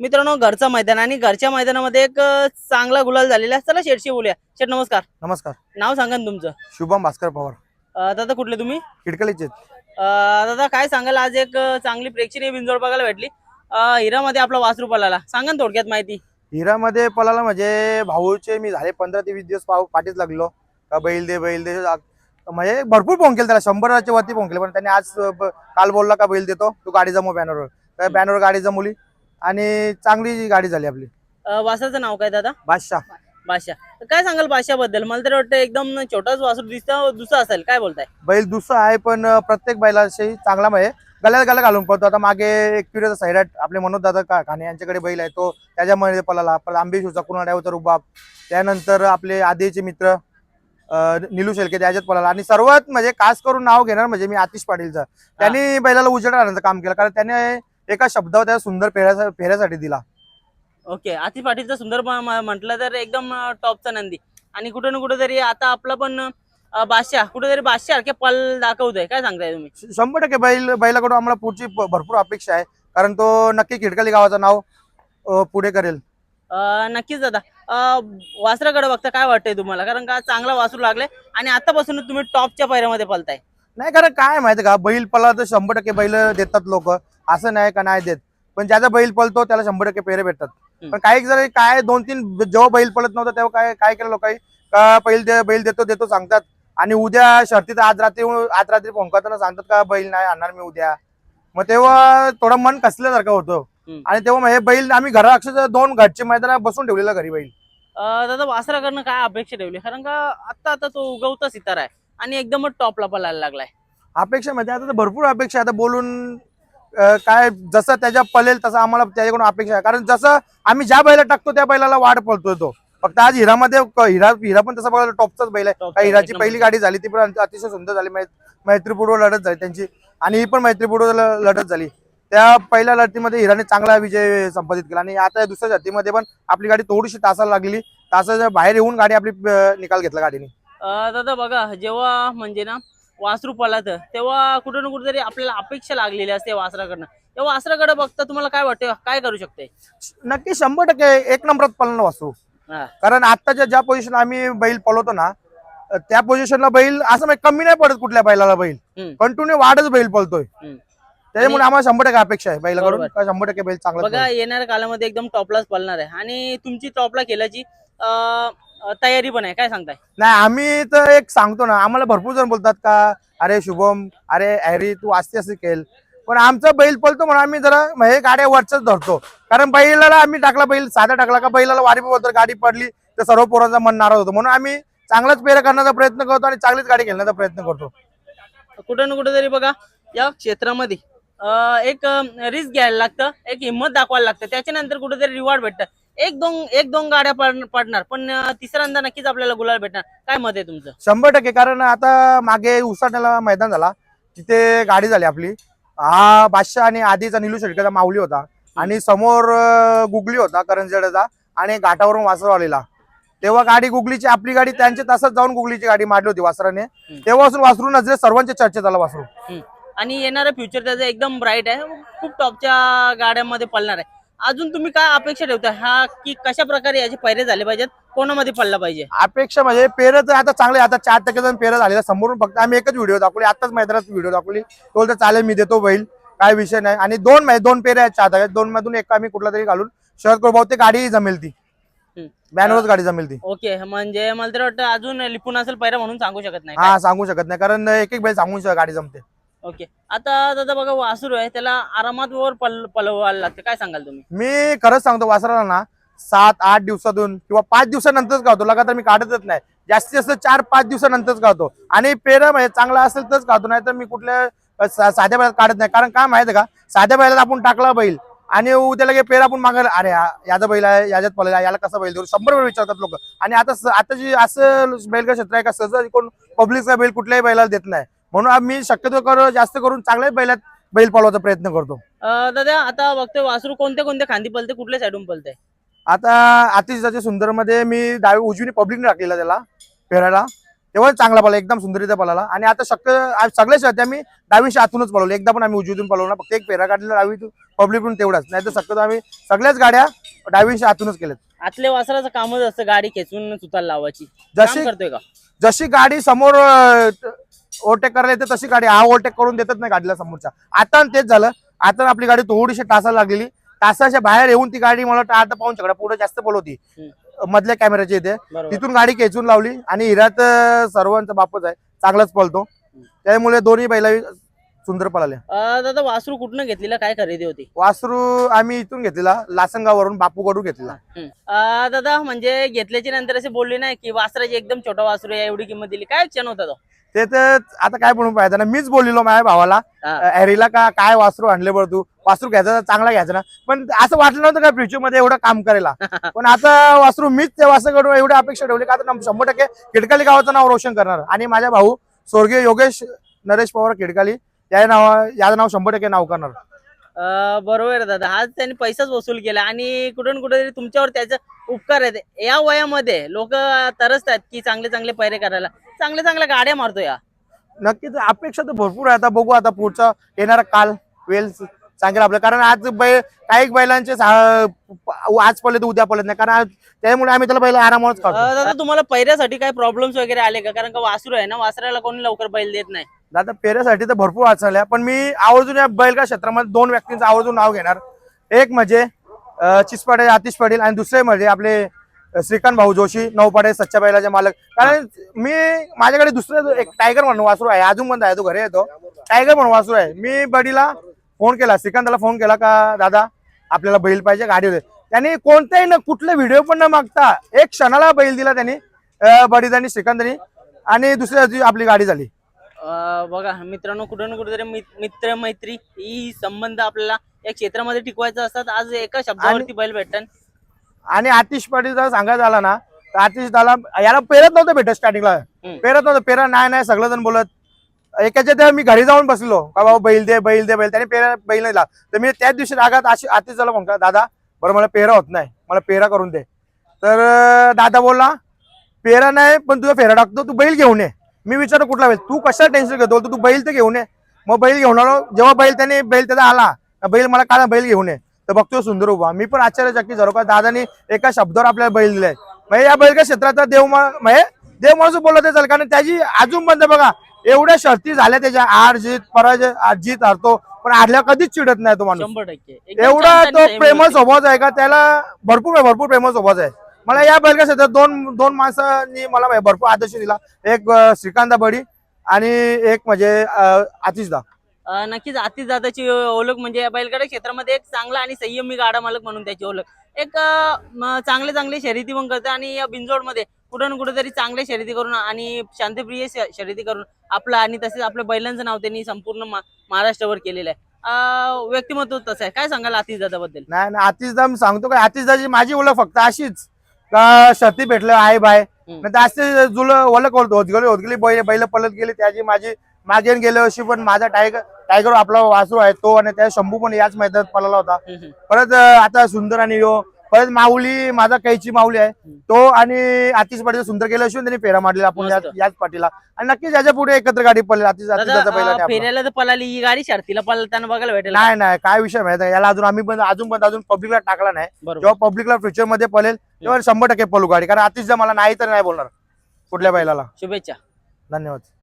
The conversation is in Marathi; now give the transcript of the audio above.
मित्रांनो घरचं मैदान आणि घरच्या मैदानामध्ये एक चांगला गुलाल झालेला आहे. चला शेटशी बोलूया. शेट नमस्कार. नमस्कार. नाव सांगा ना तुमचं. शुभम भास्कर पवार. अं, दादा कुठले तुम्ही? खिडकलीचे अं, दादा काय सांगाल? आज एक चांगली प्रेक्षणीय बिंजोड बघायला भेटली. अं, हिरामध्ये आपला वासरू पळाला सांगा ना थोडक्यात माहिती. हिरामध्ये पळाला म्हणजे भाऊचे मी झाले पंधरा ते वीस दिवस पाव पाठीच लागलो. का बैल दे बैल दे आ- म्हणजे भरपूर फोन केले त्याला. शंभराच्या वरती फोन केले पण त्याने आज अं, ब- काल बोलला का बैल देतो? तू गाडी जमव बॅनरवर त्या बॅनरवर गाडी जमवली. आणि चांगली गाडी झाली आपली. अं, वासराचं नाव काय दादा? बादशाह. बादशाह. काय सांगाल बादशाबद्दल मला तर वाटतं एकदम छोटाच वासरू दिसतं दुसरं असेल. काय बोलताय? बैल दुसरा आहे पण अं, प्रत्येक बैलाशी चांगला म्हणजे गल्यात गल्या घालून पळतो. आता मागे एक पिरियड साईडात आपले मनोज दादा का खाणे यांच्याकडे बैल आहे. तो त्याच्यामध्ये पळाला. परत आंबेशूचा कुणाड्यावरचा रुबाब. त्यानंतर आपले आधीचे मित्र अं, निलू शेलके त्याच्यात पळाला. आणि सर्वात म्हणजे खास करून नाव घेणार म्हणजे मी आतिश पाटीलचं. त्यांनी बैलाला उजेड आणण्याचं काम केलं. कारण त्याने एका शब्दावर त्या सुंदर फेऱ्या फेऱ्यासाठी दिला. ओके आतिश पाटीलचं सुंदर म्हटलं तर एकदम टॉपचा नंदी. आणि कुठे ना कुठे तरी आता आपला पण बादशाह कुठेतरी बादशाह पल दाखवतोय. काय सांगताय तुम्ही? शंभर टक्के बैल बैलाकडून आम्हाला पुढची भरपूर अपेक्षा आहे. कारण तो नक्की खिडकली गावाचं नाव पुढे करेल. नक्कीच दादा. वासराकडे बघता काय वाटतंय तुम्हाला? कारण का चांगला वासरू लागले आणि आतापासून तुम्ही टॉपच्या पैऱ्यामध्ये पलताय नाही कारण काय माहिती का? बैल पळला तर शंभर टक्के बैल देतात लोक. असं नाही का नाही देत. पण ज्याचा बैल पळतो त्याला शंभर टक्के पेरे भेटतात. पण काही जर काय दोन तीन जेव्हा बैल पळत नव्हतं तेव्हा काय काय केलं लोकांनी का बैल दे बैल देतो देतो सांगतात. आणि उद्या शर्तीत आज रात्री आज रात्री फोन करताना सांगतात का बैल नाही आणणार मी उद्या. मग तेव्हा थोडं मन कसल्यासारखं होतं. आणि तेव्हा हे बैल आम्ही घरा अक्षरशः दोन घरचे मैदानात बसून ठेवलेला घरी बैल. दादा वासराकडनं काय अपेक्षा ठेवली? कारण का आता आता तो उगवता सितारा आहे. आणि एकदमच टॉपला पळायला लागलाय. अपेक्षा म्हणजे आता भरपूर अपेक्षा. आता बोलून काय जसं त्याच्या पलेल तसं आम्हाला त्याच्याकडून अपेक्षा आहे. कारण जसं आम्ही ज्या बैला टाकतो त्या बैलाला वाढ पळतोय तो. फक्त आज हिरामध्ये हिरा हिरा पण तसा बघायला टॉपचाच बैल आहे. Top का चा, हिराची पहिली. गाडी झाली ती पण अतिशय सुंदर झाली. मैत्रीपूर्व लढत झाली त्यांची. आणि ही पण मैत्रीपूर्व लढत झाली. त्या पहिल्या लढतीमध्ये हिराने चांगला विजय संपादित केला. आणि आता या दुसऱ्या लढतीमध्ये पण आपली गाडी थोडीशी तासाला लागली. तासाच्या बाहेर येऊन गाडी आपली निकाल घेतला गाडीने. दादा बघा जेव्हा म्हणजे ना वासरू पळत तेव्हा कुठे ना कुठेतरी आपल्याला अपेक्षा लागलेली असते वासराकडनं. तेव्हा वासराकडे बघता तुम्हाला काय वाटतं? काय करू शकते? नक्की शंभर टक्के एक नंबरात पळणं वासरू. कारण आत्ताच्या ज्या पोझिशन आम्ही बैल पळवतो ना त्या पोझिशनला बैल असं म्हणजे कमी नाही पडत कुठल्या बैलाला बैल. कंटिन्यू वाढच बैल पळतोय. त्याच्यामुळे आम्हाला शंभर टक्के अपेक्षा आहे बैलाकडून. शंभर टक्के बैल चांगला बघा येणाऱ्या काळामध्ये एकदम टॉपलाच पळणार आहे. आणि तुमची टॉपला केल्याची तयारी पण आहे काय सांगताय? नाही आम्ही तर एक सांगतो ना आम्हाला भरपूर जण बोलतात का अरे शुभम अरे हॅरी तू असते असं केल. पण आमचा बैल पळतो म्हणून आम्ही जरा हे गाड्या वरच धरतो. कारण बैलाला आम्ही टाकला बैल साधा टाकला का बैलाला वारी बोलतो गाडी पडली तर सर्व पोरांचा मन नाराज होतो. म्हणून आम्ही चांगलाच पेरा करण्याचा प्रयत्न करतो आणि चांगलीच गाडी खेळण्याचा प्रयत्न करतो. कुठं ना कुठं तरी बघा या क्षेत्रामध्ये एक रिस्क घ्यायला लागतं एक हिंमत दाखवायला लागतं. त्याच्यानंतर कुठेतरी रिवॉर्ड भेटतं. एक दोन एक दोन गाड्या पड- पडणार पण तिसऱ्यांदा नक्कीच आपल्याला गुलाल भेटणार. काय मत आहे तुमचं? शंभर टक्के कारण आता मागे उसाट्याला मैदान झाला तिथे गाडी झाली आपली. हा बादशाह आणि आधीचा निलू शेटकरचा माऊली होता. आणि समोर गुगली होता करंजडेचा आणि घाटावरून वासर आलेला तेव्हा गाडी गुगलीची आपली गाडी त्यांच्या तासात जाऊन गुगलीची गाडी मारली होती वासराने. तेव्हापासून वासरू नजरे सर्वांच्या चर्चेत आला वासरू. आणि येणारं फ्युचर त्याचं एकदम ब्राईट आहे. खूप टॉपच्या गाड्यांमध्ये पळणार आहे. अजून तुम्ही काय अपेक्षा ठेवता? हा की कशा प्रकारे याचे पैरे झाले पाहिजेत? कोणामध्ये पडला पाहिजे? अपेक्षा म्हणजे पेरं तर आता चांगले आता चार टक्के जण पेरं झालेला समोरून फक्त आम्ही एकच व्हिडिओ दाखवली. आताच मैदानात व्हिडिओ दाखवली. तो तर चालेल मी देतो बैल. काय विषय नाही. आणि दोन मै- दोन पेरे आहेत चार दोन मधून एक आम्ही कुठला तरी घालून शहर करू. बहुतेक गाडी जमेल ती. हम्म. बॅनरच गाडी जमेल ती. ओके. म्हणजे मला तर वाटतं अजून लिपून असेल पैरा म्हणून सांगू शकत नाही हा सांगू शकत नाही. कारण एक एक बैल सांगून शकत गाडी जमते. ओके. आता दादा बघा वासरू आहे त्याला आरामात वर पल पलवायला लागते. काय सांगाल तुम्ही? मी खरंच सांगतो वासराला ना सात आठ दिवसातून किंवा पाच दिवसानंतरच गावतो. लगातार मी काढतच नाही. जास्तीत जास्त चार पाच दिवसानंतरच गावतो. आणि पेरा म्हणजे चांगला असेल तरच गावतो. नाही तर मी कुठल्या सा- साध्या बैलात काढत नाही. कारण काय माहिती आहे का? साध्या बैलात आपण टाकला बैल आणि उद्या लगे पेर आपण मागायला अरे याचा बैल आहे याच्यात पळेल याला कसा बैल देऊ शंभर वेळ विचारतात लोक. आणि आता आता जी असं बैलगा क्षेत्र आहे का सहज कोण पब्लिकचा बैल कुठल्याही बैलाला देत नाही. म्हणून आम्ही शक्यतो कर जास्त करून चांगल्याच बैलात बैल पळवायचा प्रयत्न करतो. अं, दादा आता बघतोय वासरू कोणत्या कोणत्या खांदी पलते कुठल्या साईडून पलते आता अतिशयाच्या सुंदरमध्ये मी डावी उजवीने पब्लिकने टाकलेला त्याला फेरायला. तेव्हा चांगला पळाला एकदम सुंदरीचा पळाला. आणि आता शक्य आज सगळे शर्ती आम्ही डावीच्या आतूनच पळवले. एकदा पण आम्ही उजवीतून पळवला फक्त एक फेरा काढलेला डावीतून पब्लिकून तेवढाच. नाही तर शक्यतो आम्ही सगळ्याच गाड्या डावीच्या आतूनच केल्यात. आतल्या वासराचं कामच असतं गाडी खेचून सुताला लावायची. जशी करतोय का? जशी गाडी समोर ओव्हरटेक करायला येते तशी गाडी. हा ओव्हरटेक करून देतच नाही गाडीला समोरच्या. आता तेच झालं. आता आपली गाडी थोडीशी तासाला लागलेली. तासाच्या बाहेर येऊन ती गाडी मला आता पाहून पुढे जास्त पळवती मधल्या कॅमेऱ्याची इथे. तिथून गाडी खेचून लावली आणि हिरात सर्वांचा बापच आहे. चांगलाच पळतो. त्यामुळे दोन्ही बैला सुंदर पळाले दादा वासरू कुठनं घेतलेला? काय खरेदी होती? वासरू आम्ही इथून घेतलेला. लासनगाववरून बापूकडून घेतलेला. दादा म्हणजे घेतल्याच्या नंतर असे बोलले नाही की वासराची एकदम छोटा वासरू आहे एवढी किंमत दिली. काय क्षण होता तो? ते तर आता काय म्हणून पाहिजे ना मीच बोललेलो माझ्या भावाला. हॅरीला का काय वासरू आणले बरं तू? वासरू घ्यायचा चांगला घ्यायचा ना. पण असं वाटलं नव्हतं का फ्युचरमध्ये एवढं काम करायला पण आता वासरू मीच त्या वासराकडून एवढी अपेक्षा ठेवली का आता शंभर टक्के किडकाली गावाचं नाव रोशन करणार. आणि माझ्या भाऊ स्वर्गीय योगेश नरेश पवार किडकाली या नाव याचं नाव शंभर टक्के नाव करणार. बरोबर आहे दादा. आज त्यांनी पैसाच वसूल केला आणि कुठून कुठेतरी तुमच्यावर त्याचे उपकार आहेत या वयामध्ये लोक तरसतात की चांगले चांगले पैरे करायला. चांगल्या चांगल्या गाड्या मारतो या. नक्कीच. अपेक्षा तर भरपूर आहे. आता बघू आता पुढचा येणारा काल वेल्स. सांगेल आपलं. कारण आज बैल काही बैलांचे आज पडले तर उद्या पडत नाही. कारण आज त्यामुळे आम्ही त्याला बैल काढतो. दादा तुम्हाला पैऱ्यासाठी काय प्रॉब्लेम्स वगैरे आले का? कारण का वासरू आहे ना वासराला कोणी लवकर बैल देत नाही. दादा पेऱ्यासाठी तर भरपूर अडचण पण मी आवर्जून या बैलगा क्षेत्रामध्ये दोन व्यक्तींचं आवर्जून नाव घेणार. एक म्हणजे चिसपाडे आतिश पाटील आणि दुसरे म्हणजे आपले श्रीकांत भाऊ जोशी नौपाडे सच्चा बैलाचे मालक. कारण मी माझ्याकडे दुसरं एक टायगर म्हणून वासरू आहे. अजून पण आहे तो घरी येतो. टायगर म्हणून वासरू आहे. मी बडीला फोन केला श्रीकांतला फोन केला का दादा? आपल्याला बैल पाहिजे गाडी होते. त्यांनी कोणताही न कुठले व्हिडिओ पण न मागता एक क्षणाला बैल दिला त्यांनी बडीदानी श्रीकांतनी आणि दुसऱ्या दिवशी आपली गाडी झाली. बघा मित्रांनो कुठे ना कुठेतरी मित- मित्र मैत्री ही संबंध आपल्याला या क्षेत्रामध्ये टिकवायचं असतात. आज एका शब्दावरती बैल भेटतात आणि आतिश पाटील जर सांगायचं झाला ना तर आतिश दाला याला पेरत नव्हतं भेटत स्टार्टिंगला. पेरत नव्हतं पेरा नाही नाही सगळं जण बोलत. एकाच्या त्या मी घरी जाऊन बसलो. का बाबा बैल दे बैल दे बैल त्याने पेरा बैल नाही तर मी त्याच दिवशी रागात अशी आतीच झालं म्हणतो दादा बरं मला पेरा होत नाही. मला पेरा करून दे. तर दादा बोलला पेरा नाही पण तुझा फेरा टाकतो. तू बैल घेऊन ये. मी विचारतो कुठला बैल? तू कशा टेन्शन घेतो? बोलतो, तू बैल तर घेऊन ये. मग बैल घेऊन आलो. जेव्हा बैल त्याने बैल त्याचा आला बैल मला काढा बैल घेऊन ये. तर बघतो सुंदर उभा. मी पण आश्चर्यचकित झालो का दादानी एका शब्दावर आपल्याला बैल दिलाय. म्हणजे या बैलगा क्षेत्राचा देव मा- म्हणजे देव माणूस बोलत ते कारण त्याची अजून बंद बघा. एवढ्या शर्ती झाल्या त्याच्या. आर जीत पराजय जीत हारतो. पण हारल्या कधीच चिडत नाही तो माणूस. शंभर टक्के. एकदम एवढा तो प्रेमळ आहे का? त्याला भरपूर भरपूर प्रेमळ स्वभाव आहे. मला या बैलगा क्षेत्रात दोन दोन माणसांनी मला भरपूर आदर्श दिला. एक अं, श्रीकांत बडी आणि एक म्हणजे अं, आतिशदा अं, नक्कीच आतिश दादाची ओळख म्हणजे या बैलगाडा क्षेत्रामध्ये एक चांगला आणि संयमी गाडा मालक म्हणून त्याची ओळख. एक अं, म, चांगले चांगले शर्यती पण करते आणि या बिंजोडमध्ये कुठं ना कुठेतरी चांगल्या शर्यती करून आणि शांतप्रिय शर्यती करून आपलं आणि तसेच आपल्या बैलांचं नाव त्यांनी संपूर्ण महाराष्ट्रावर केलेलं आहे. व्यक्तिमत्व तसं आहे. काय सांगाल आतिश दादाबद्दल नाही नाही आतिशदा मी सांगतो का आतिशदाची माझी ओळख फक्त अशीच. का शर्ती भेटलं आहे बाय. नाही तर असे जुल ओळख होत गेली होत गेली बैल बैल पलत गेली त्याची माझी मागे गेल्या वर्षी पण माझा टायगर टायगर आपला वासरू आहे तो आणि त्या शंभू पण याच मैदानात पळाला होता. परत आता सुंदर आणि यो परत माऊली माझा कैची माऊली आहे. तो आणि आतिश पाटील सुंदर गेल्या वर्षी त्यांनी फेरा मारलेला आपण मस्त. याच- याच पाटीला. आणि नक्कीच याच्यापुढे एकत्र गाडी पडली आतिश आतिश दादा पहिला अं, फेऱ्याला तर पळाली ही गाडी शर्तीला पळताना बघायला भेटेल. का? नाही नाही काय विषय माहिती आहे? याला अजून आम्ही पण अजून पण अजून पब्लिकला टाकला नाही. बरोबर. जेव्हा पब्लिकला फ्युचरमध्ये पळेल तेव्हा शंभर टक्के पळू गाडी. कारण आतिशदा मला नाही तर नाही बोलणार कुठल्या बैलाला. शुभेच्छा. धन्यवाद.